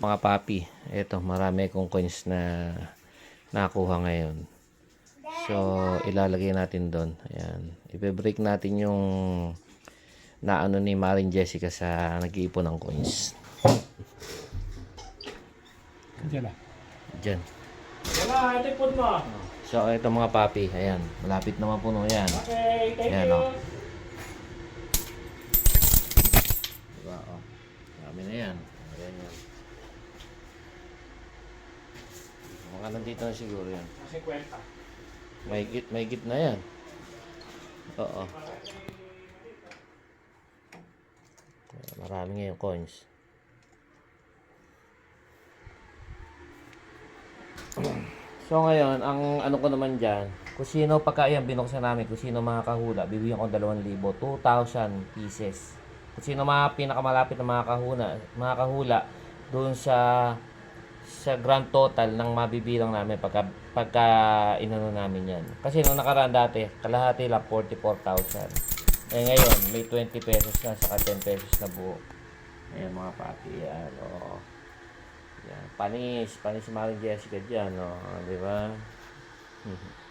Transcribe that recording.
Mga papi, eto marami kong coins na nakuha ngayon. So, ilalagay natin doon. Ayan. Ibe-break natin yung naano ni Marin Jessica sa nag-iipon ng coins. Diyan na. Diyan. Ito ipon mo. So, ito mga papi. Ayan. Malapit naman puno yan. Okay, thank Ayan, you. oh. Diba, oh. Dami na yan. Ayan yan. Nandito na siguro yan. Kasi kwenta. May git, may git na yan. Oo. Marami ngayon coins. So ngayon, ang ano ko naman dyan, kung sino pagka yan, binuksan namin, kung sino mga kahula, bibigyan ko 2,000, 2,000 pieces. Kung sino mga pinakamalapit na mga kahuna, mga kahula, doon sa sa grand total ng mabibilang namin pagka, pagka inano namin yan. Kasi nung nakaraan dati, kalahati lang 44,000. Eh ngayon, may 20 pesos na, saka 10 pesos na buo. Ayan mga papi, yan, oo. Yan, panis, panis si Maring Jessica dyan, oh, di ba?